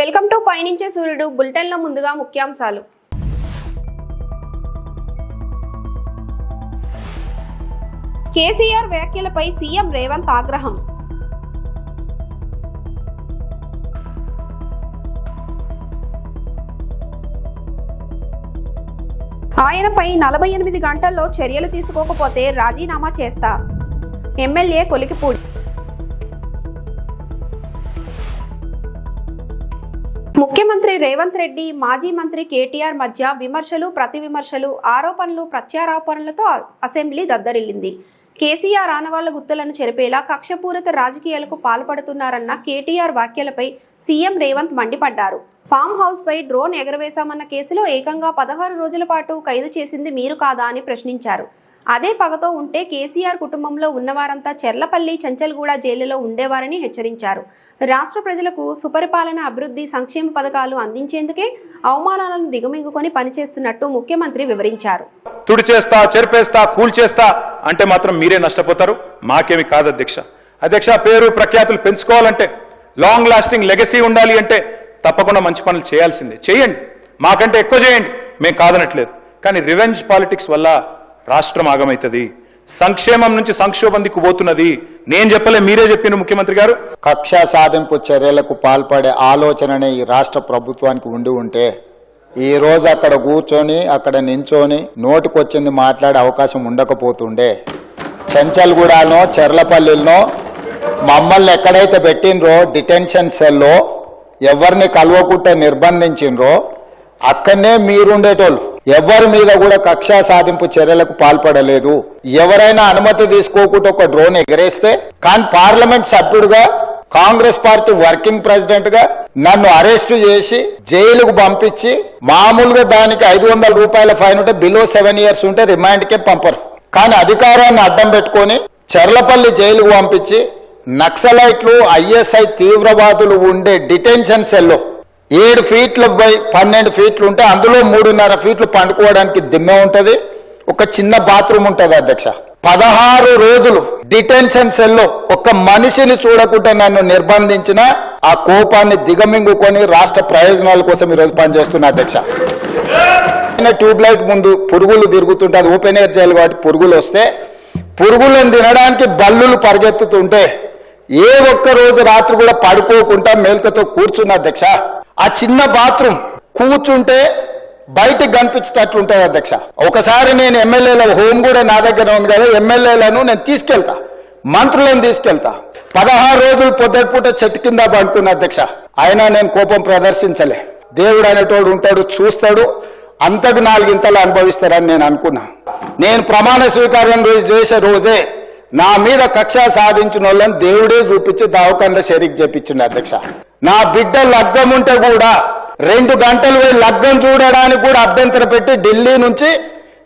Welcome to పయనించే సూర్యుడు బులెటిన్లో ముందుగా ముఖ్యాంశాలు. కేసీఆర్ వ్యాఖ్యలపై సీఎం రేవంత్ ఆగ్రహం. ఆయనపై నలభై ఎనిమిది గంటల్లో చర్యలు తీసుకోకపోతే రాజీనామా చేస్తా. ఎమ్మెల్యే కొలికిపూడి ముఖ్యమంత్రి రేవంత్ రెడ్డి మాజీ మంత్రి కేటీఆర్ మధ్య విమర్శలు ప్రతి విమర్శలు ఆరోపణలు ప్రత్యారోపణలతో అసెంబ్లీ దద్దరిల్లింది. కేసీఆర్ ఆనవాళ్ళ గుర్తులను చెరిపేలా కక్షపూరిత రాజకీయాలకు పాల్పడుతున్నారన్న కేటీఆర్ వ్యాఖ్యలపై సీఎం రేవంత్ మండిపడ్డారు. ఫామ్ హౌస్ పై డ్రోన్ ఎగరవేశామన్న కేసులో ఏకంగా పదహారు రోజుల పాటు ఖైదు చేసింది మీరు కాదా అని ప్రశ్నించారు. అదే పగతో ఉంటే కేసీఆర్ కుటుంబంలో ఉన్నవారంతా చెర్లపల్లి చంచల్గూడ జైలులో ఉండేవారని హెచ్చరించారు. రాష్ట్ర ప్రజలకు సుపరిపాలన అభివృద్ధి సంక్షేమ పథకాలు అందించేందుకే అవమానాలను దిగమింగుకొని పనిచేస్తున్నట్టు ముఖ్యమంత్రి వివరించారు. తుడిచేస్తా చెరిపేస్తా కూల్చేస్తా అంటే మాత్రం మీరే నష్టపోతారు. మాకేమి కాదు అధ్యక్ష. అధ్యక్ష పేరు ప్రఖ్యాతులు పెంచుకోవాలంటే లాంగ్ లాస్టింగ్ లెగసీ ఉండాలి అంటే తప్పకుండా మంచి పనులు చేయాల్సిందే. చేయండి. మాకంటే ఎక్కువ చేయండి. మేము కాదనట్లేదు. కానీ రివెంజ్ పాలిటిక్స్ వల్ల రాష్ట్రం ఆగమవుతుంది సంక్షేమం నుంచి సంక్షోభం దిక్కు పోతున్నది. నేను చెప్పలే మీరే చెప్పిన ముఖ్యమంత్రి గారు. కక్ష సాధింపు చర్యలకు పాల్పడే ఆలోచననే ఈ రాష్ట్ర ప్రభుత్వానికి ఉండి ఉంటే ఈ రోజు అక్కడ కూర్చొని అక్కడ నించొని నోటికొచ్చింది మాట్లాడే అవకాశం ఉండకపోతుండే. చెంచల్గూడనో చెర్లపల్లిలో మమ్మల్ని ఎక్కడైతే పెట్టినరో డిటెన్షన్ సెల్లో ఎవరిని కలవకుంటే నిర్బంధించిండ్రో అక్కడనే మీరుండేటోళ్ళు. ఎవరి మీద కూడా కక్షా సాధింపు చర్యలకు పాల్పడలేదు. ఎవరైనా అనుమతి తీసుకోకుండా ఒక డ్రోన్ ఎగరేస్తే కానీ పార్లమెంట్ సభ్యుడిగా కాంగ్రెస్ పార్టీ వర్కింగ్ ప్రెసిడెంట్గా నన్ను అరెస్టు చేసి జైలుకు పంపించి మామూలుగా దానికి ఐదు వందల రూపాయల ఫైన్ ఉంటే బిలో సెవెన్ ఇయర్స్ ఉంటే రిమాండ్కే పంపరు. కానీ అధికారాన్ని అడ్డం పెట్టుకొని చెర్లపల్లి జైలుకు పంపించి నక్సలైట్లు ఐఎస్ఐ తీవ్రవాదులు ఉండే డిటెన్షన్ సెల్లో ఏడు ఫీట్లు బై పన్నెండు ఫీట్లు ఉంటే అందులో మూడున్నర ఫీట్లు పండుకోవడానికి దిమ్మె ఉంటుంది ఒక చిన్న బాత్రూమ్ ఉంటుంది అధ్యక్ష. పదహారు రోజులు డిటెన్షన్ సెల్లో ఒక మనిషిని చూడకుండా నన్ను నిర్బంధించిన ఆ కోపాన్ని దిగమింగుకొని రాష్ట్ర ప్రయోజనాల కోసం ఈరోజు పనిచేస్తున్నా అధ్యక్ష. ట్యూబ్ లైట్ ముందు పురుగులు తిరుగుతుంటే ఓపెన్ ఎయిర్ చేయాలి కాబట్టి పురుగులు వస్తే పురుగులను తినడానికి బల్లులు పరిగెత్తుతుంటే ఏ ఒక్క రోజు రాత్రి కూడా పడుకోకుండా మేల్కతో కూర్చున్న అధ్యక్ష. ఆ చిన్న బాత్రూమ్ కూర్చుంటే బయటకు కనిపించేటట్లు ఉంటుంది అధ్యక్ష. ఒకసారి నేను ఎమ్మెల్యేల హోమ్ కూడా నా దగ్గర ఉంది కదా ఎమ్మెల్యేలను నేను తీసుకెళ్తా. మంత్రులను తీసుకెళ్తా. పదహారు రోజులు పొద్దుపూట చెట్టు కింద పడుకున్న అధ్యక్ష. అయినా నేను కోపం ప్రదర్శించలే. దేవుడు అనేటోడు ఉంటాడు చూస్తాడు. అంతకు నాలుగింతలు అనుభవిస్తారని నేను అనుకున్నా. నేను ప్రమాణ స్వీకారం రోజు చేసే రోజే నా మీద కక్ష సాధించిన వాళ్ళని దేవుడే చూపించి దావకంలో షరీక్ చెప్పించిండు అధ్యక్ష. నా బిడ్డ లగ్గం ఉంటే కూడా రెండు గంటలు పోయి లగ్గం చూడడానికి కూడా అభ్యంతరం పెట్టి ఢిల్లీ నుంచి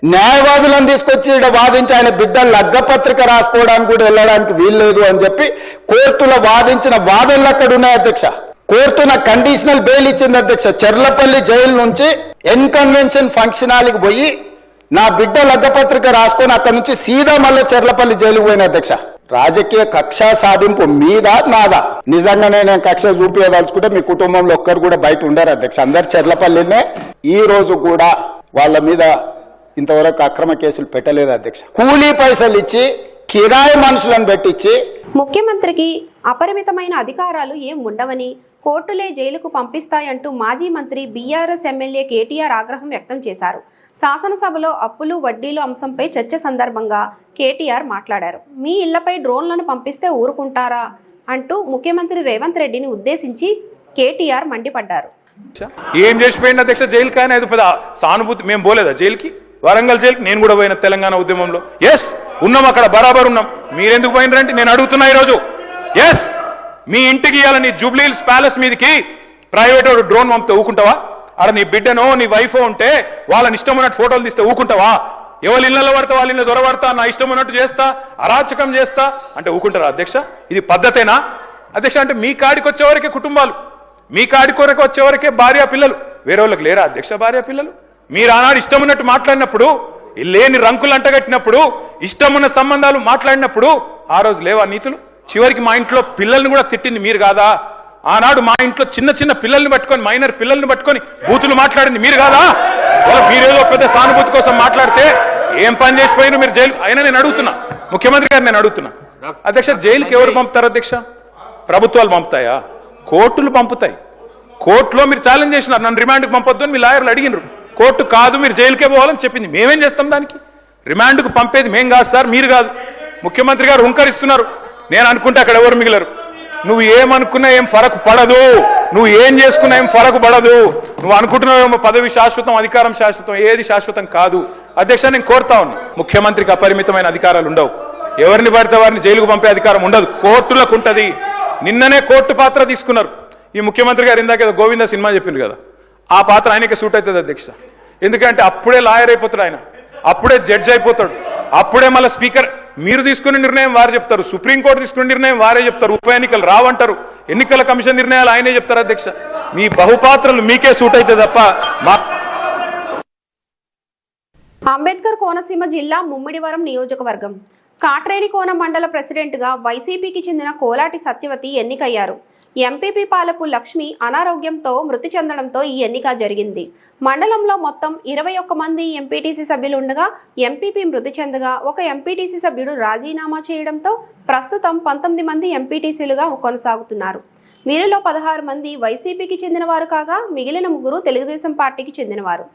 న్యాయవాదులను తీసుకొచ్చి ఈడ వాదించి ఆయన బిడ్డ లగ్గపత్రిక రాసుకోవడానికి కూడా వెళ్ళడానికి వీల్లేదు అని చెప్పి కోర్టులో వాదించిన వాదనలు అక్కడ ఉన్నాయి అధ్యక్ష? కోర్టు నాకు కండిషనల్ బెయిల్ ఇచ్చింది అధ్యక్ష. చెర్లపల్లి జైలు నుంచి ఎన్కన్వెన్షన్ ఫంక్షన్ హాల్కి పోయి నా బిడ్డ లగ్గపత్రిక రాసుకొని అక్కడి నుంచి సీదా మళ్ళీ చెర్లపల్లి జైలుకు పోయిన అధ్యక్ష. రాజకీయ కక్ష సాధింపు మీద నాదా? నిజంగానే నేను కక్ష చూపించదలుచుకుంటే మీ కుటుంబంలో ఒక్కరు కూడా బయట ఉండరు అధ్యక్ష. అందరు చెర్లపల్లినే. ఈ రోజు కూడా వాళ్ళ మీద ఇంతవరకు అక్రమ కేసులు పెట్టలేదు అధ్యక్ష. కూలీ పైసలు ఇచ్చి కిరాయి మనుషులను పెట్టించి. ముఖ్యమంత్రికి అపరిమితమైన అధికారాలు ఏం ఉండవని కోర్టులే జైలుకు పంపిస్తాయంటూ మాజీ మంత్రి బీఆర్ఎస్ ఎమ్మెల్యే కేటీఆర్ ఆగ్రహం వ్యక్తం చేశారు. శాసనసభలో అప్పులు వడ్డీలు అంశంపై చర్చ సందర్భంగా కేటీఆర్ మాట్లాడారు. మీ ఇళ్ళపై డ్రోన్లను పంపిస్తే ఊరుకుంటారా? అంటూ ముఖ్యమంత్రి రేవంత్ రెడ్డిని ఉద్దేశించి కేటీఆర్ మండిపడ్డారు. ఏం చేసిపోయింది అధ్యక్ష? జైలు కానీ అది పెద్ద సానుభూతి. మేము పోలేదా జైలుకి? వరంగల్ జైలుకి? నేను కూడా పోయిన తెలంగాణ ఉద్యమంలో. ఎస్ ఉన్నాం అక్కడ బరాబర్ ఉన్నాం. మీరెందుకు పోయినారంటే నేను అడుగుతున్నా ఈరోజు. ఎస్ మీ ఇంటికి ఇవ్వాలని జూబ్లీహిల్స్ ప్యాలెస్ మీదకి ప్రైవేట్ డ్రోన్ పంపితే ఊకుంటావా అక్కడ నీ బిడ్డనో నీ వైఫ్ ఉంటే వాళ్ళని ఇష్టం ఉన్నట్టు ఫోటోలు తీస్తే ఊకుంటావా? ఎవరి ఇళ్ళలో పడతా వాళ్ళ ఇళ్ళ దొరబడతా నా ఇష్టం ఉన్నట్టు చేస్తా అరాచకం చేస్తా అంటే ఊకుంటారా అధ్యక్ష? ఇది పద్ధతేనా? అధ్యక్ష అంటే మీ కాడికి వచ్చేవరకే కుటుంబాలు మీ కాడి కొరకు వచ్చేవరకే భార్య పిల్లలు. వేరే వాళ్ళకి లేరా అధ్యక్ష భార్య పిల్లలు? మీరు ఆనాడు ఇష్టం ఉన్నట్టు మాట్లాడినప్పుడు లేని రంకులు అంటగట్టినప్పుడు ఇష్టమున్న సంబంధాలు మాట్లాడినప్పుడు ఆ రోజు లేవా నీతులు? చివరికి మా ఇంట్లో పిల్లల్ని కూడా తిట్టింది మీరు కాదా? ఆనాడు మా ఇంట్లో చిన్న చిన్న పిల్లల్ని పట్టుకొని మైనర్ పిల్లల్ని పట్టుకొని బూతులు మాట్లాడింది. మీరు కాదా? మీరేదో పెద్ద సానుభూతి కోసం మాట్లాడితే ఏం పని చేసిపోయిన మీరు జైలు? అయినా నేను అడుగుతున్నా. ముఖ్యమంత్రి గారు నేను అడుగుతున్నా. అధ్యక్ష జైలుకి ఎవరు పంపుతారు అధ్యక్ష? ప్రభుత్వాలు పంపుతాయా? కోర్టులు పంపుతాయి. కోర్టులో మీరు ఛాలెంజ్ చేసినారు. నన్ను రిమాండ్కి పంపొద్దు అని మీ లాయర్లు అడిగినారు. కోర్టు కాదు మీరు జైలుకే పోవాలని చెప్పింది. మేమేం చేస్తాం దానికి? రిమాండ్కు పంపేది మేం కాదు సార్ మీరు కాదు. ముఖ్యమంత్రి గారు హుంకరిస్తున్నారు. నేను అనుకుంటే అక్కడ ఎవరు మిగిలరు. నువ్వు ఏమనుకున్నా ఏం ఫరక్ పడదు. నువ్వు ఏం చేసుకున్నా ఏం ఫరక్ పడదు. నువ్వు అనుకుంటున్నావేమో పదవి శాశ్వతం అధికారం శాశ్వతం ఏది శాశ్వతం కాదు. అధ్యక్ష నేను కోరుతా ఉన్నా ముఖ్యమంత్రికి అపరిమితమైన అధికారాలు ఉండవు. ఎవరిని పడితే వారిని జైలుకు పంపే అధికారం ఉండదు. కోర్టులకు ఉంటది. నిన్ననే కోర్టు పాత్ర తీసుకున్నారు. ఈ ముఖ్యమంత్రి గారు ఇందాక గోవింద సినిమా చెప్పింది కదా. ఆ పాత్ర ఆయనకి సూట్ అవుతుంది అధ్యక్ష. ఎందుకంటే అప్పుడే లాయర్ అయిపోతాడు ఆయన. అప్పుడే జడ్జ్ అయిపోతాడు. అప్పుడే మళ్ళీ స్పీకర్ మీరు తీసుకునే నిర్ణయం వారు చెప్తారు. సుప్రీంకోర్టు తీసుకునే నిర్ణయం వారే చెప్తారు. ఉప ఎన్నికలు రావంటారు. ఎన్నికల కమిషన్ నిర్ణయాలు ఆయనే చెప్తారు అధ్యక్ష. మీ బహుపాత్రలు మీకే సూట్ అయితే తప్ప మా అంబేద్కర్ కోనసీమ జిల్లా ముమ్మిడివరం నియోజకవర్గం. కాట్రేనికోన మండల ప్రెసిడెంట్గా వైసీపీకి చెందిన కోలాటి సత్యవతి ఎన్నికయ్యారు. ఎంపీపీ పాలపు లక్ష్మి అనారోగ్యంతో మృతి చెందడంతో ఈ ఎన్నిక జరిగింది. మండలంలో మొత్తం ఇరవై ఒక్క మంది ఎంపీటీసీ సభ్యులు ఉండగా ఎంపీపీ మృతి చెందగా ఒక ఎంపీటీసీ సభ్యుడు రాజీనామా చేయడంతో ప్రస్తుతం పంతొమ్మిది మంది ఎంపీటీసీలుగా కొనసాగుతున్నారు. వీరిలో పదహారు మంది వైసీపీకి చెందినవారు కాగా మిగిలిన ముగ్గురు తెలుగుదేశం పార్టీకి చెందినవారు.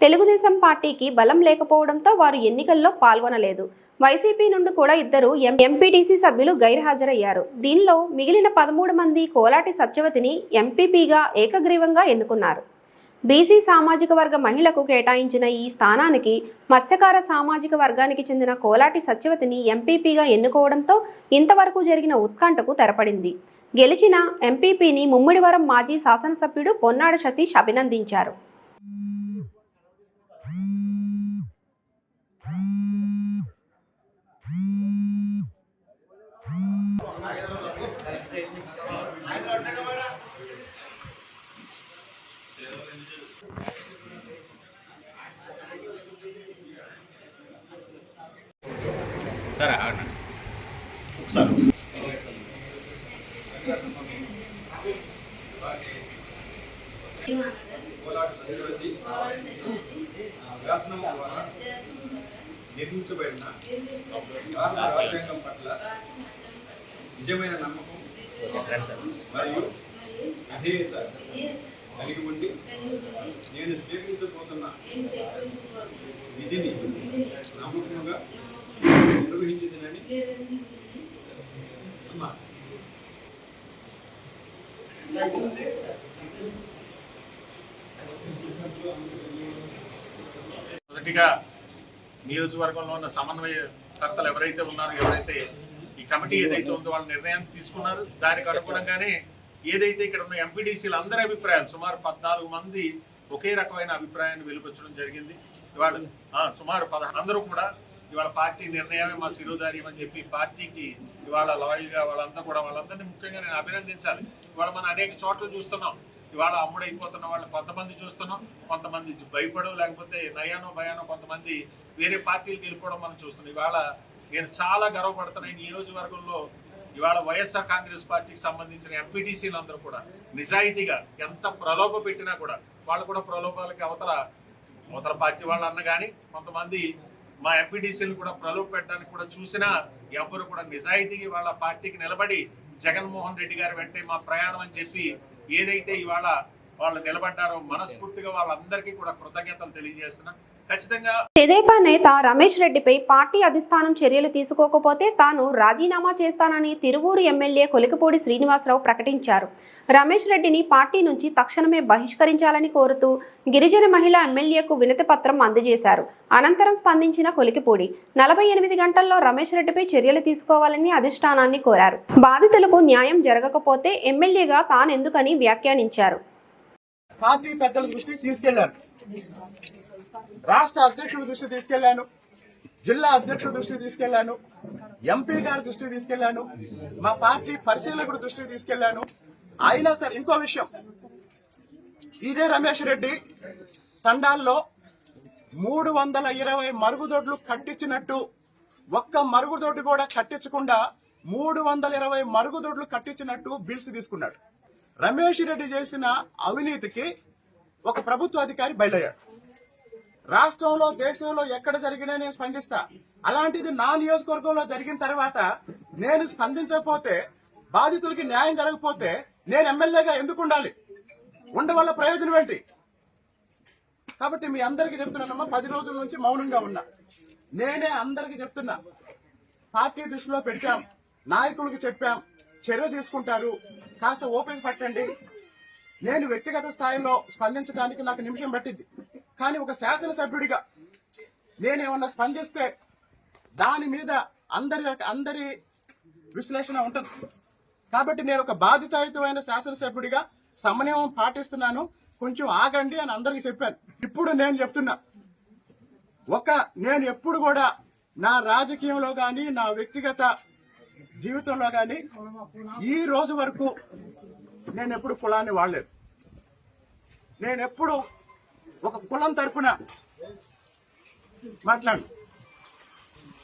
తెలుగుదేశం పార్టీకి బలం లేకపోవడంతో వారు ఎన్నికల్లో పాల్గొనలేదు. వైసీపీ నుండి కూడా ఇద్దరు ఎం- ఎంపీటీసీ సభ్యులు గైర్హాజరయ్యారు. దీనిలో మిగిలిన పదమూడు మంది కోలాటి సత్యవతిని ఎంపీపీగా ఏకగ్రీవంగా ఎన్నుకున్నారు. బీసీ సామాజిక వర్గ మహిళకు కేటాయించిన ఈ స్థానానికి మత్స్యకార సామాజిక వర్గానికి చెందిన కోలాటి సత్యవతిని ఎంపీపీగా ఎన్నుకోవడంతో ఇంతవరకు జరిగిన ఉత్కంఠకు తెరపడింది. గెలిచిన ఎంపీపీని ముమ్మిడివరం మాజీ శాసనసభ్యుడు పొన్నాడు సతీష్ అభినందించారు. సరే ఆగండి. శాసనం ద్వారా నిర్మించబడిన భారత రాజ్యాంగం పట్ల నిజమైన నమ్మకం మరియు విధేయత కలిగి ఉండి నేను స్వీకరించబోతున్న విధిని నమ్మకంగా నిర్వహించిందని అమ్మా. మొదటిగా నియోజకవర్గంలో ఉన్న సమన్వయకర్తలు ఎవరైతే ఉన్నారో ఎవరైతే ఈ కమిటీ ఏదైతే ఉందో వాళ్ళ నిర్ణయం తీసుకున్నారు దానికి అనుగుణంగానే ఏదైతే ఇక్కడ ఉన్న ఎంపీడీసీల అందరి అభిప్రాయాలు సుమారు పద్నాలుగు మంది ఒకే రకమైన అభిప్రాయాన్ని వెలువచ్చడం జరిగింది. ఇవాళ సుమారు పద అందరూ కూడా ఇవాళ పార్టీ నిర్ణయమే మా శిరోధార్యం అని చెప్పి పార్టీకి ఇవాళ లాయల్గా వాళ్ళంతా కూడా వాళ్ళందరినీ ముఖ్యంగా నేను అభినందించాలి. ఇవాళ మనం అనేక చోట్ల చూస్తున్నాం. ఇవాళ అమ్ముడైపోతున్న వాళ్ళు కొంతమంది చూస్తున్నాం. కొంతమంది భయపడు లేకపోతే నయానో భయానో కొంతమంది వేరే పార్టీలకు వెళ్ళిపోవడం మనం చూస్తున్నాం. ఇవాళ నేను చాలా గర్వపడుతున్నాను నియోజకవర్గంలో ఇవాళ వైఎస్ఆర్ కాంగ్రెస్ పార్టీకి సంబంధించిన ఎంపీటీసీలు అందరూ కూడా నిజాయితీగా ఎంత ప్రలోభ పెట్టినా కూడా వాళ్ళు కూడా ప్రలోభాలకి అవతల అవతల పార్టీ వాళ్ళు అన్న కానీ కొంతమంది మా ఎంపీటీసీలు కూడా ప్రలోభ పెట్టడానికి కూడా చూసినా ఎవరు కూడా నిజాయితీగా వాళ్ళ పార్టీకి నిలబడి జగన్మోహన్ రెడ్డి గారు వెంటే మా ప్రయాణం అని చెప్పి ఏదైతే ఇవాళ వాళ్ళు నిలబడ్డారో మనస్ఫూర్తిగా వాళ్ళందరికీ కూడా కృతజ్ఞతలు తెలియజేస్తున్నా. తెదేపా నేత రమేష్ రెడ్డిపై పార్టీ అధిష్టానం చర్యలు తీసుకోకపోతే తాను రాజీనామా చేస్తానని తిరువూరు ఎమ్మెల్యే కొలికపూడి శ్రీనివాసరావు ప్రకటించారు. రమేష్ రెడ్డిని పార్టీ నుంచి తక్షణమే బహిష్కరించాలని కోరుతూ గిరిజన మహిళ ఎమ్మెల్యేకు వినతి పత్రం అందజేశారు. అనంతరం స్పందించిన కొలికిపూడి నలభై ఎనిమిది గంటల్లో రమేష్ రెడ్డిపై చర్యలు తీసుకోవాలని అధిష్టానాన్ని కోరారు. బాధితులకు న్యాయం జరగకపోతే ఎమ్మెల్యేగా తానెందుకని వ్యాఖ్యానించారు. పార్టీ పెద్దల దృష్టికి తీసుకెళ్ళాను రాష్ట్ర అధ్యక్షుడి దృష్టి తీసుకెళ్ళాను జిల్లా అధ్యక్షుడి దృష్టి తీసుకెళ్ళాను ఎంపీ గారి దృష్టి తీసుకెళ్ళాను మా పార్టీ పరిశీలకుడి దృష్టికి తీసుకెళ్ళాను అయినా సరే ఇంకో విషయం. ఇదే రమేష్ రెడ్డి తండాల్లో మూడు వందల ఇరవై మరుగుదొడ్లు కట్టించినట్టు ఒక్క మరుగుదొడ్డు కూడా కట్టించకుండా మూడు వందల ఇరవై మరుగుదొడ్లు కట్టించినట్టు బిల్స్ తీసుకున్నాడు. రమేష్ రెడ్డి చేసిన అవినీతికి ఒక ప్రభుత్వ అధికారి బయలయ్యాడు రాష్ట్రంలో దేశంలో ఎక్కడ జరిగినా నేను స్పందిస్తా. అలాంటిది నా నియోజకవర్గంలో జరిగిన తర్వాత నేను స్పందించకపోతే బాధితులకి న్యాయం జరగకపోతే నేను ఎమ్మెల్యేగా ఎందుకు ఉండాలి? ఉండవల్ల ప్రయోజనం ఏంటి? కాబట్టి మీ అందరికీ చెప్తున్నానమ్మా పది రోజుల నుంచి మౌనంగా ఉన్నా. నేనే అందరికీ చెప్తున్నా. పార్టీ దృష్టిలో పెట్టాం నాయకులకు చెప్పాం. చర్య తీసుకుంటారు. కాస్త ఓపిక పట్టండి. నేను వ్యక్తిగత స్థాయిలో స్పందించడానికి నాకు నిమిషం పట్టింది కానీ ఒక శాసనసభ్యుడిగా నేనేమన్నా స్పందిస్తే దాని మీద అందరి అందరి విశ్లేషణ ఉంటుంది. కాబట్టి నేను ఒక బాధితాయుతమైన శాసనసభ్యుడిగా సమన్వయం పాటిస్తున్నాను. కొంచెం ఆగండి అని అందరికీ చెప్పాను. ఇప్పుడు నేను చెప్తున్నా. ఒక నేను ఎప్పుడు కూడా నా రాజకీయంలో కానీ నా వ్యక్తిగత జీవితంలో కానీ ఈ రోజు వరకు నేను ఎప్పుడు కులాన్ని వాడలేదు. నేను ఎప్పుడు ఒక కులం తరపున మాట్లాడు.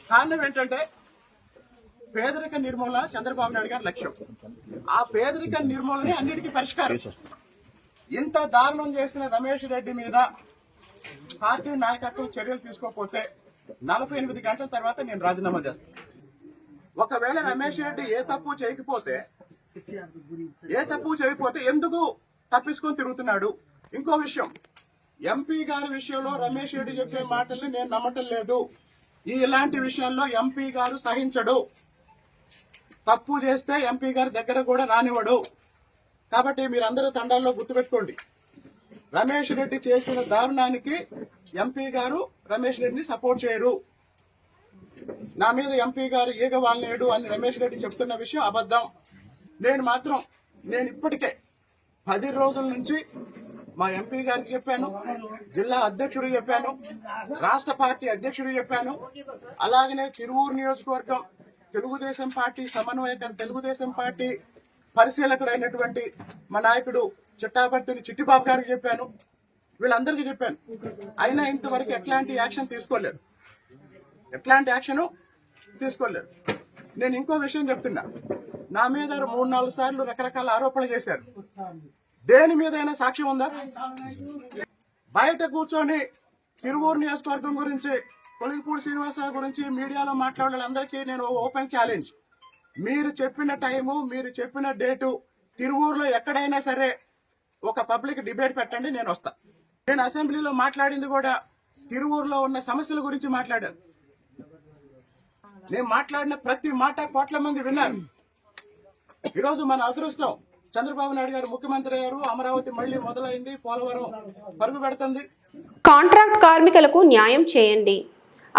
కారణం ఏంటంటే పేదరిక నిర్మూలన చంద్రబాబు నాయుడు గారి లక్ష్యం. ఆ పేదరిక నిర్మూలనే అన్నిటికీ పరిష్కారం. ఇంత దారుణం చేసిన రమేష్ రెడ్డి మీద పార్టీ నాయకత్వం చర్యలు తీసుకోకపోతే నలభై ఎనిమిది గంటల తర్వాత నేను రాజీనామా చేస్తాను ఒకవేళ రమేష్ రెడ్డి ఏ తప్పు చేయకపోతే ఏ తప్పు చేయకపోతే ఎందుకు తప్పించుకొని తిరుగుతున్నాడు? ఇంకో విషయం ఎంపీ గారి విషయంలో రమేష్ రెడ్డి చెప్పే మాటల్ని నేను నమ్మటం లేదు. ఈ ఇలాంటి విషయాల్లో ఎంపీ గారు సహించడు. తప్పు చేస్తే ఎంపీ గారి దగ్గర కూడా రానివ్వడు. కాబట్టి మీరందరూ తండాల్లో గుర్తుపెట్టుకోండి. రమేష్ రెడ్డి చేసిన దారుణానికి ఎంపీ గారు రమేష్ రెడ్డిని సపోర్ట్ చేయరు. నా మీద ఎంపీ గారు ఈగ వాళ్ళనేడు అని రమేష్ రెడ్డి చెప్తున్న విషయం అబద్ధం. నేను మాత్రం నేను ఇప్పటికే పది రోజుల నుంచి మా ఎంపీ గారికి చెప్పాను జిల్లా అధ్యక్షుడు చెప్పాను రాష్ట్ర పార్టీ అధ్యక్షుడు చెప్పాను. అలాగనే తిరువూరు నియోజకవర్గం తెలుగుదేశం పార్టీ సమన్వయకర్ తెలుగుదేశం పార్టీ పరిశీలకుడైనటువంటి మా నాయకుడు చిట్టాపర్తిని చిట్టిబాబు గారికి చెప్పాను. వీళ్ళందరికీ చెప్పాను. అయినా ఇంతవరకు ఎట్లాంటి యాక్షన్ తీసుకోలేదు. ఎట్లాంటి యాక్షన్ తీసుకోలేదు. నేను ఇంకో విషయం చెప్తున్నా. నా మీద మూడు నాలుగు సార్లు రకరకాల ఆరోపణలు చేశారు. దేని మీదైనా సాక్ష్యం ఉందా? బయట కూర్చొని తిరువూరు నియోజకవర్గం గురించి కొలిగిపూడి శ్రీనివాసరావు గురించి మీడియాలో మాట్లాడే నేను ఓపెన్ ఛాలెంజ్. మీరు చెప్పిన టైము మీరు చెప్పిన డేటు తిరువూరులో ఎక్కడైనా సరే ఒక పబ్లిక్ డిబేట్ పెట్టండి నేను వస్తా. నేను అసెంబ్లీలో మాట్లాడింది కూడా తిరువూరులో ఉన్న సమస్యల గురించి మాట్లాడాను. నేను మాట్లాడిన ప్రతి మాట కోట్ల మంది విన్నారు. ఈరోజు మన అదృష్టం చంద్రబాబు నాయుడు గారు ముఖ్యమంత్రి అయ్యారు అమరావతి మళ్ళీ మొదలైంది పోలవరం పరుగు పెడుతుంది. కాంట్రాక్ట్ కార్మికులకు న్యాయం చేయండి.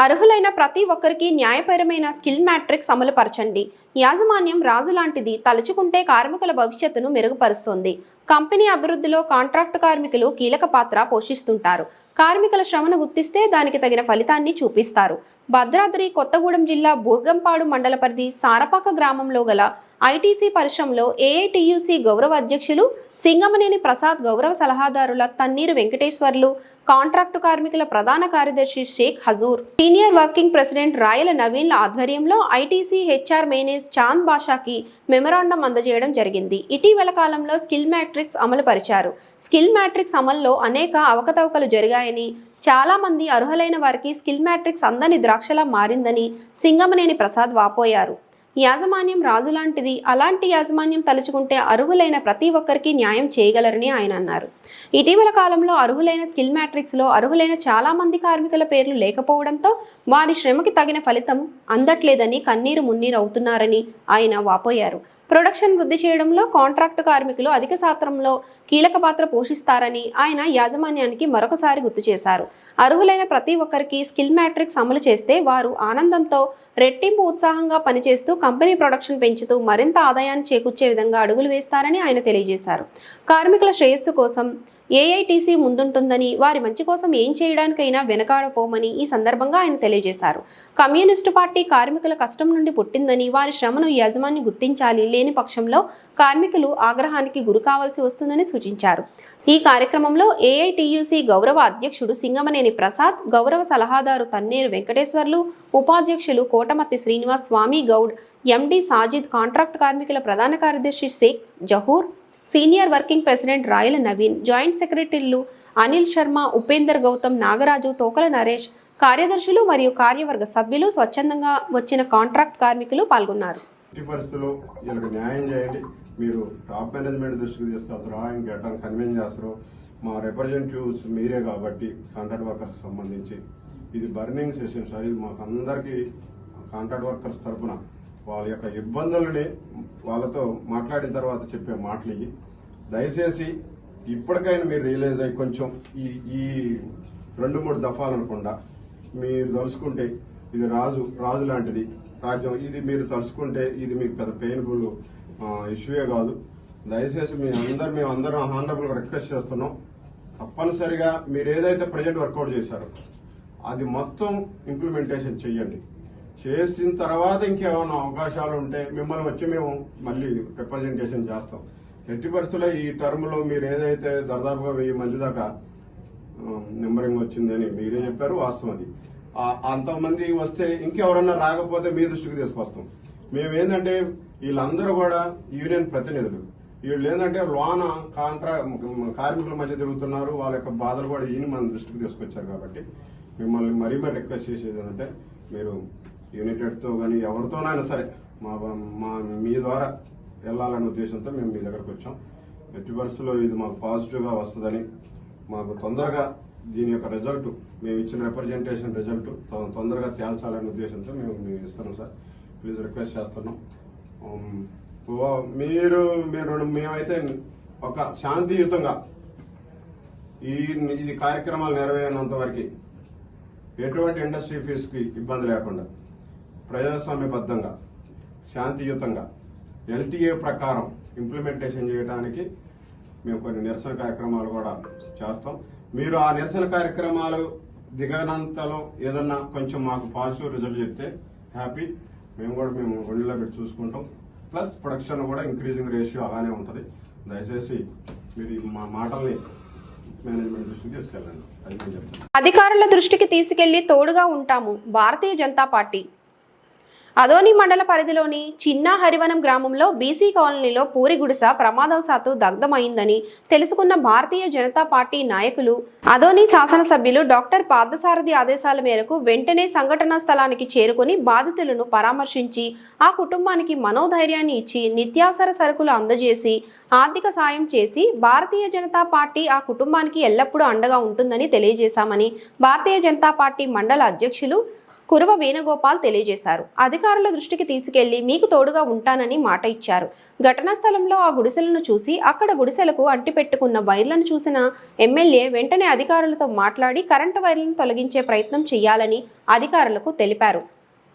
అర్హులైన ప్రతి ఒక్కరికి న్యాయపరమైన స్కిల్ మ్యాట్రిక్స్ అమలు పరచండి యాజమాన్యం రాజు లాంటిది తలుచుకుంటే కార్మికుల భవిష్యత్తును మెరుగుపరుస్తుంది. కంపెనీ అభివృద్ధిలో కాంట్రాక్ట్ కార్మికులు కీలక పాత్ర పోషిస్తుంటారు. కార్మికుల శ్రమను గుర్తిస్తే దానికి తగిన ఫలితాన్ని చూపిస్తారు. భద్రాద్రి కొత్తగూడెం జిల్లా బూర్గంపాడు మండల పరిధి సారపాక గ్రామంలో గల ఐటీసీ పరిశ్రమలో ఏఐటీయూసీ గౌరవ అధ్యక్షులు సింగమనేని ప్రసాద్ గౌరవ సలహాదారుల తన్నీరు వెంకటేశ్వర్లు కాంట్రాక్టు కార్మికుల ప్రధాన కార్యదర్శి Sheikh Hazur senior working president Rayala నవీన్ల ఆధ్వర్యంలో ఐటీసీ హెచ్ఆర్ మేనేజ్ చాంద్ బాషాకి మెమరాండం అందజేయడం జరిగింది. ఇటీవల కాలంలో స్కిల్ మ్యాట్రిక్స్ అమలు పరిచారు స్కిల్ మ్యాట్రిక్స్ అమల్లో అనేక అవకతవకలు జరిగాయని చాలా మంది అర్హులైన వారికి స్కిల్ మ్యాట్రిక్స్ అందని ద్రాక్షలా మారిందని సింగమనేని ప్రసాద్ వాపోయారు. యాజమాన్యం రాజు లాంటిది అలాంటి యాజమాన్యం తలుచుకుంటే అర్హులైన ప్రతి ఒక్కరికి న్యాయం చేయగలరని ఆయన అన్నారు. ఇటీవల కాలంలో అర్హులైన స్కిల్ మ్యాట్రిక్స్లో అర్హులైన చాలామంది కార్మికుల పేర్లు లేకపోవడంతో వారి శ్రమకి తగిన ఫలితం అందట్లేదని కన్నీరు మున్నీరు అవుతున్నారని ఆయన వాపోయారు. ప్రొడక్షన్ వృద్ధి చేయడంలో కాంట్రాక్టు కార్మికులు అధిక శాతంలో కీలక పాత్ర పోషిస్తారని ఆయన యాజమాన్యానికి మరొకసారి గుర్తు చేశారు. అర్హులైన ప్రతి ఒక్కరికి స్కిల్ మ్యాట్రిక్స్ అమలు చేస్తే వారు ఆనందంతో రెట్టింపు ఉత్సాహంగా పనిచేస్తూ కంపెనీ ప్రొడక్షన్ పెంచుతూ మరింత ఆదాయాన్ని చేకూర్చే విధంగా అడుగులు వేస్తారని ఆయన తెలియజేశారు. కార్మికుల శ్రేయస్సు కోసం ఏఐటీసీ ముందుంటుందని వారి మంచి కోసం ఏం చేయడానికైనా వెనకాడపోమని ఈ సందర్భంగా ఆయన తెలియజేశారు. కమ్యూనిస్టు పార్టీ కార్మికుల కష్టం నుండి పుట్టిందని వారి శ్రమను యజమాని గుర్తించాలి లేని పక్షంలో కార్మికులు ఆగ్రహానికి గురి కావాల్సి వస్తుందని సూచించారు. ఈ కార్యక్రమంలో ఏఐటియుసి గౌరవ అధ్యక్షుడు సింగమనేని ప్రసాద్ గౌరవ సలహాదారు తన్నేరు వెంకటేశ్వర్లు ఉపాధ్యక్షులు కోటమత్తి శ్రీనివాస్ స్వామి గౌడ్ ఎండి సాజిద్ కాంట్రాక్ట్ కార్మికుల ప్రధాన కార్యదర్శి Sheikh Jahur senior working president Rayala Naveen joint సెక్రటరీలు అనిల్ శర్మ ఉపేందర్ గౌతమ్ నాగరాజు తోకల నరేష్ కార్యదర్శులు మరియు కార్యవర్గ సభ్యులు స్వచ్ఛందంగా వచ్చిన కాంట్రాక్ట్ కార్మికులు పాల్గొన్నారు. ఎట్టి పరిస్థితుల్లో వీళ్ళకి న్యాయం చేయండి. మీరు టాప్ మేనేజ్మెంట్ దృష్టికి తీసుకెళ్తారా ఇంకెట్లా కన్విన్స్ చేస్తారో మా రిప్రజెంటేటివ్స్ మీరే కాబట్టి కాంట్రాక్ట్ వర్కర్స్ సంబంధించి. ఇది బర్నింగ్ సెషన్ సార్ ఇది మాకు అందరికీ కాంట్రాక్ట్ వర్కర్స్ తరపున వాళ్ళ యొక్క ఇబ్బందులని వాళ్ళతో మాట్లాడిన తర్వాత చెప్పే మాటలు ఇవి. దయచేసి ఇప్పటికైనా మీరు రియలైజ్ అయ్యి కొంచెం ఈ ఈ రెండు మూడు దఫాలు అనకుండా మీరు తలుసుకుంటే ఇది రాజు రాజు లాంటిది రాజ్యం. ఇది మీరు తలుసుకుంటే ఇది మీకు పెద్ద పెయిన్ఫుల్ ఇష్యూయే కాదు. దయచేసి మీ అందరు మేము అందరం హానరబుల్ రిక్వెస్ట్ చేస్తున్నాం. తప్పనిసరిగా మీరు ఏదైతే ప్రజెంట్ వర్కౌట్ చేశారో అది మొత్తం ఇంప్లిమెంటేషన్ చెయ్యండి. చేసిన తర్వాత ఇంకేమైనా అవకాశాలు ఉంటే మిమ్మల్ని వచ్చి మేము మళ్ళీ రిప్రజెంటేషన్ చేస్తాం. ఎట్టి పరిస్థితుల్లో ఈ టర్మ్లో మీరు ఏదైతే దర్దాపుగా వెయ్యి మంది దాకా నెంబరింగ్ వచ్చిందని మీరే చెప్పారు వాస్తవం అది. అంతమంది వస్తే ఇంకెవరన్నా రాకపోతే మీ దృష్టికి తీసుకొస్తాం. మేము ఏంటంటే వీళ్ళందరూ కూడా యూనియన్ ప్రతినిధులు. వీళ్ళు ఏంటంటే లోన కాంట్రా కార్మికుల మధ్య తిరుగుతున్నారు వాళ్ళ యొక్క బాధలు కూడా ఈయన మన దృష్టికి తీసుకొచ్చారు కాబట్టి మిమ్మల్ని మరీ మరీ రిక్వెస్ట్ చేసేది ఏంటంటే మీరు యునైటెడ్తో కానీ ఎవరితోనైనా సరే మా మా మీ ద్వారా వెళ్ళాలనే ఉద్దేశంతో మేము మీ దగ్గరకు వచ్చాం. ఎట్టి పరిస్థితుల్లో ఇది మాకు పాజిటివ్గా వస్తుందని మాకు తొందరగా దీని యొక్క రిజల్ట్ మేము ఇచ్చిన రిప్రజెంటేషన్ రిజల్ట్ తొందరగా తేల్చాలనే ఉద్దేశంతో మేము మేము ఇస్తున్నాం సార్. ప్లీజ్ రిక్వెస్ట్ చేస్తున్నాం. ఓ- మీరు మీరు మేమైతే ఒక శాంతియుతంగా ఈ ఇది కార్యక్రమాలు నెరవేరినంత వరకు ఎటువంటి ఇండస్ట్రీ ఫీజుకి ఇబ్బంది లేకుండా ప్రజాస్వామ్యబద్ధంగా శాంతియుతంగా ఎల్టీఏ ప్రకారం ఇంప్లిమెంటేషన్ చేయడానికి మేము కొన్ని నిరసన కార్యక్రమాలు కూడా చేస్తాం. మీరు ఆ నిరసన కార్యక్రమాలు దిగనంతలో ఏదన్నా కొంచెం మాకు పాజిటివ్ రిజల్ట్ చెప్తే హ్యాపీ మేము కూడా మేము ఒళ్ళలో పెట్టి చూసుకుంటాం. ప్లస్ ప్రొడక్షన్ కూడా ఇంక్రీజింగ్ రేషియో అలానే ఉంటుంది. దయచేసి మీరు మా మాటల్ని మేనేజ్మెంట్ దృష్టికి తీసుకెళ్ళండి. చెప్తాను. అధికారుల దృష్టికి తీసుకెళ్ళి తోడుగా ఉంటాము. భారతీయ జనతా పార్టీ అదోని మండల పరిధిలోని చిన్న హరివనం గ్రామంలో బీసీ కాలనీలో పూరి గుడిస ప్రమాదవశాత్తు దగ్ధమైందని తెలుసుకున్న భారతీయ జనతా పార్టీ నాయకులు అదోని శాసనసభ్యులు డాక్టర్ పార్థసారథి ఆదేశాల మేరకు వెంటనే సంఘటనా స్థలానికి చేరుకుని బాధితులను పరామర్శించి ఆ కుటుంబానికి మనోధైర్యాన్ని ఇచ్చి నిత్యావసర సరుకులు అందజేసి ఆర్థిక సాయం చేసి భారతీయ జనతా పార్టీ ఆ కుటుంబానికి ఎల్లప్పుడూ అండగా ఉంటుందని తెలియజేశామని భారతీయ జనతా పార్టీ మండల అధ్యక్షులు కురవ వేణుగోపాల్ తెలియజేశారు. అధికారుల దృష్టికి తీసుకెళ్ళి మీకు తోడుగా ఉంటానని మాట ఇచ్చారు. ఘటనా స్థలంలో ఆ గుడిసెలను చూసి అక్కడ గుడిసెలకు అంటిపెట్టుకున్న వైర్లను చూసిన ఎమ్మెల్యే వెంటనే అధికారులతో మాట్లాడి కరెంటు వైర్లను తొలగించే ప్రయత్నం చేయాలని అధికారులకు తెలిపారు.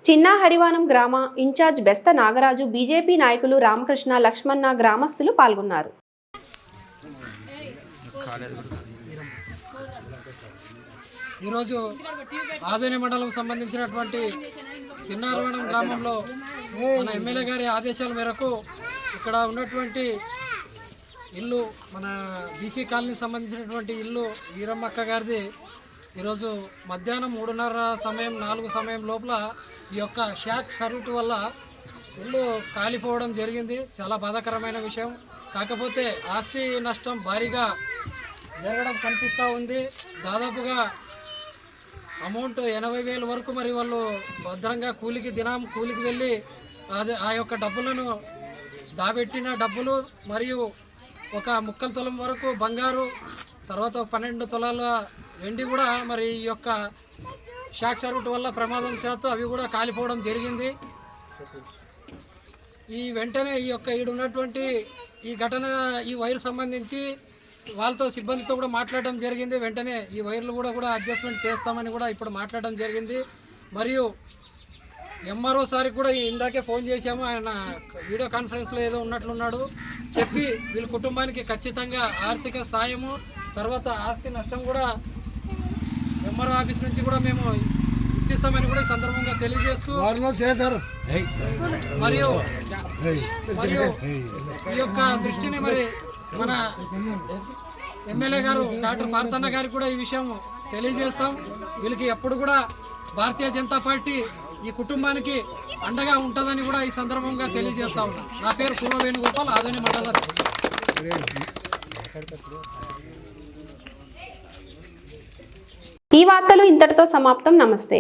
చిన్న హరివానం గ్రామ ఇన్ఛార్జ్ బెస్త నాగరాజు బీజేపీ నాయకులు రామకృష్ణ లక్ష్మణ గ్రామస్తులు పాల్గొన్నారు. ఈరోజు ఆదోని మండలం సంబంధించినటువంటి చిన్నారవణం గ్రామంలో మన ఎమ్మెల్యే గారి ఆదేశాల మేరకు ఇక్కడ ఉన్నటువంటి ఇల్లు మన బీసీ కాలనీకి సంబంధించినటువంటి ఇల్లు ఈరమ్మక్క గారిది. ఈరోజు మధ్యాహ్నం మూడున్నర సమయం నాలుగు సమయం లోపల ఈ యొక్క షాక్ సర్విట్ వల్ల ఇల్లు కాలిపోవడం జరిగింది. చాలా బాధాకరమైన విషయం. కాకపోతే ఆస్తి నష్టం భారీగా జరగడం కనిపిస్తూ ఉంది. దాదాపుగా అమౌంట్ ఎనభై వేల వరకు మరి వాళ్ళు భద్రంగా కూలికి దినం కూలికి వెళ్ళి అది ఆ యొక్క డబ్బులను దాబెట్టిన డబ్బులు మరియు ఒక ముక్కల తులం వరకు బంగారు తర్వాత ఒక పన్నెండు తులాల వెండి కూడా మరి ఈ యొక్క షాక్ సర్విట్ వల్ల ప్రమాదం శాతం అవి కూడా కాలిపోవడం జరిగింది. ఈ వెంటనే ఈ యొక్క ఈడు ఉన్నటువంటి ఈ ఘటన ఈ వైర్ సంబంధించి వాళ్ళతో సిబ్బందితో కూడా మాట్లాడడం జరిగింది. వెంటనే ఈ వైర్లు కూడా కూడా అడ్జస్ట్మెంట్ చేస్తామని కూడా ఇప్పుడు మాట్లాడడం జరిగింది. మరియు ఎంఆర్ఓ సార్కి కూడా ఇందాకే ఫోన్ చేశాము. ఆయన వీడియో కాన్ఫరెన్స్లో ఏదో ఉన్నట్లున్నాడు. చెప్పి వీళ్ళ కుటుంబానికి ఖచ్చితంగా ఆర్థిక సాయము తర్వాత ఆస్తి నష్టం కూడా ఎంఆర్ఓ ఆఫీస్ నుంచి కూడా మేము ఇప్పిస్తామని కూడా ఈ సందర్భంగా తెలియజేస్తూ మరియు మరియు ఈ యొక్క దృష్టిని మరి మన ఎమ్మెల్యే గారు డాక్టర్ పార్థన్న గారికి కూడా ఈ విషయం తెలియజేస్తాం. వీళ్ళకి ఎప్పుడు కూడా భారతీయ జనతా పార్టీ ఈ కుటుంబానికి అండగా ఉంటుందని కూడా ఈ సందర్భంగా తెలియజేస్తా ఉన్నాం. నా పేరు పూర్వ వేణుగోపాల్ ఆదోని మండలం ఈ వార్తలు ఇంతటితో సమాప్తం. నమస్తే.